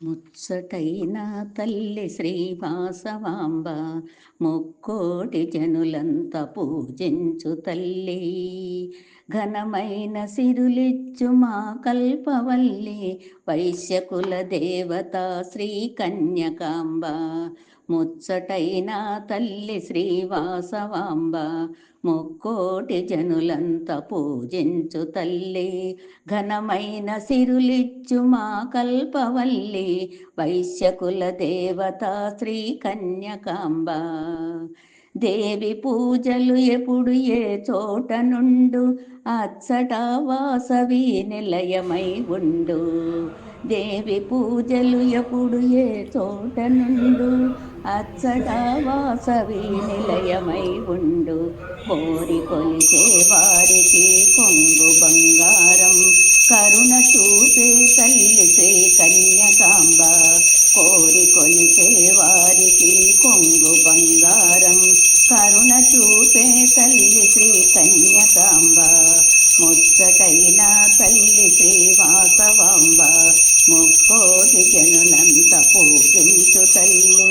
ముచ్చటైన తల్లి శ్రీవాసవాంబ ముక్కోటి జనులంత పూజించు తల్లి. ఘనమైన సిరులిచ్చు మా కల్పవల్లి వైశ్యకుల దేవత శ్రీ కన్యకాంబ. ముచ్చటైన తల్లి శ్రీవాసవాంబ ముక్కోటి జనులంత పూజించు తల్లి. ఘనమైన సిరులిచ్చు మా కల్పవల్లి వైశ్యకుల దేవత శ్రీ కన్యకాంబ. దేవి పూజలు ఎప్పుడు ఏ చోట నుండు? అచ్చట వాసవి నిలయమై ఉండు. దేవి పూజలు ఎప్పుడు ఏ చోట నుండు? అచ్చట వాసవి నిలయమై ఉండు. కోరి కొలిచే వారికి కొంగు బంగారం. కరుణ చూపే తల్లి శ్రీ కన్యకాంబ. కోరి కొలిచే వారికి కొంగు బంగారం. కరుణ చూపే తల్లి శ్రీ కన్యకాంబ ముచ్చటైన తల్లి శ్రీవాసవాంబ ముక్కోటి జనులంత పూజించు తల్లి.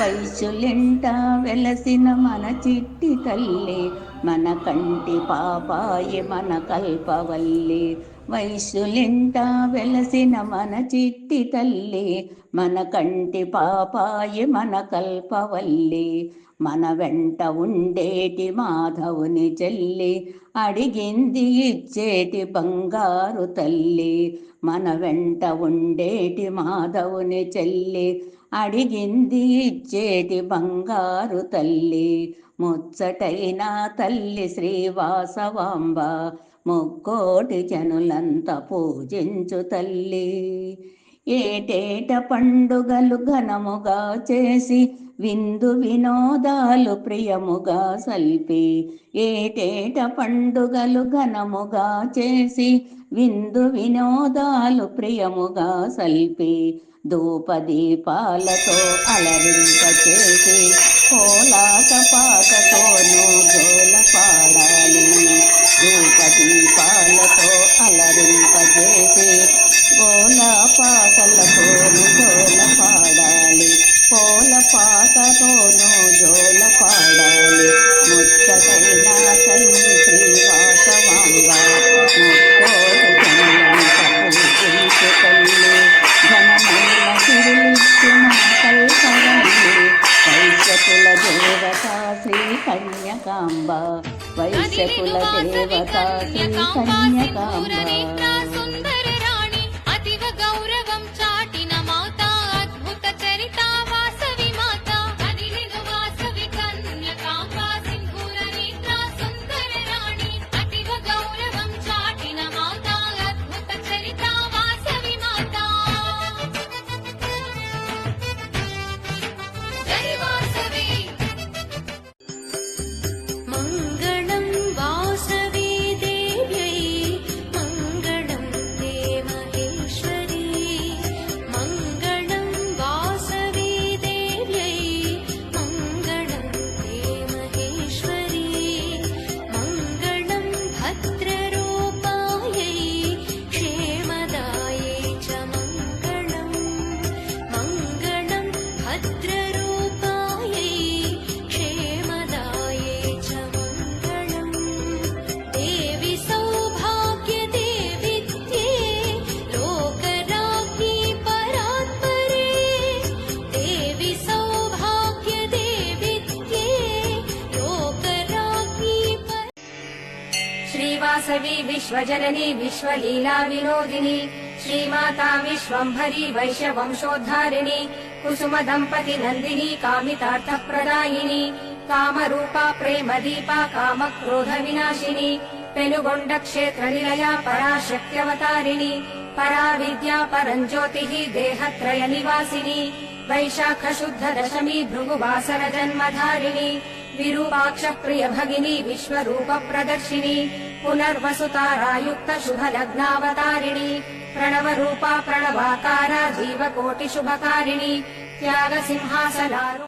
వైశ్యులింట వెలసిన మన చిట్టి తల్లి మన కంటి పాపాయి మన కల్పవల్లి. వైశ్యులింట వెలసిన మన చిట్టి తల్లి మన కంటి పాపాయి మన కల్పవల్లి. మన వెంట ఉండేటి మాధవుని చెల్లి అడిగింది ఇచ్చేటి బంగారు తల్లి. మన వెంట ఉండేటి మాధవుని చెల్లి అడిగింది ఇచ్చేటి బంగారు తల్లి. ముచ్చటైన తల్లి శ్రీవాసవాంబ ముక్కోటి జనులంత పూజించు తల్లి. ఏటేట పండుగలు ఘనముగా చేసి విందు వినోదాలు ప్రియముగా సల్పి. ఏటేట పండుగలు ఘనముగా చేసి విందు వినోదాలు ప్రియముగా సల్పి. ధూపదీపాలతో అలరింప చేసి కోలాట పాటతోనూ జోల పాడాలి దీపాలతో అలరింపజేసి కోల పాటలతోనూ గోల పాడాలి. కోల పాటతోనూ జో కన్యకాంబ వైశ్యకుల దేవత శ్రీ కన్యకాంబ वासवी विश्वजननी विश्वलीला विनोदिनी श्रीमाता विश्वम्भरी वैश्यवंशोद्धारिणी कुसुम दम्पति नन्दिनि कामितार्थप्रदायिनि कामरूपा प्रेम दीपा कामक्रोध विनाशिनि पेनुगोण्ड क्षेत्रनिलया परा शक्त्यवतारिणि परा विद्या परञ्ज्योतिः देहत्रय निवासिनि वैशाख शुद्ध दशमी भृगुवासर जन्मधारिणि विरूपाक्षप्रियभगिनी विश्वरूपप्रदर्शिनी पुनर्वसुतारायुक्तशुभलग्नावतारिणी प्रणवरूपा प्रणवाकारा जीवकोटिशुभकारिणी त्यागसिंहासनारु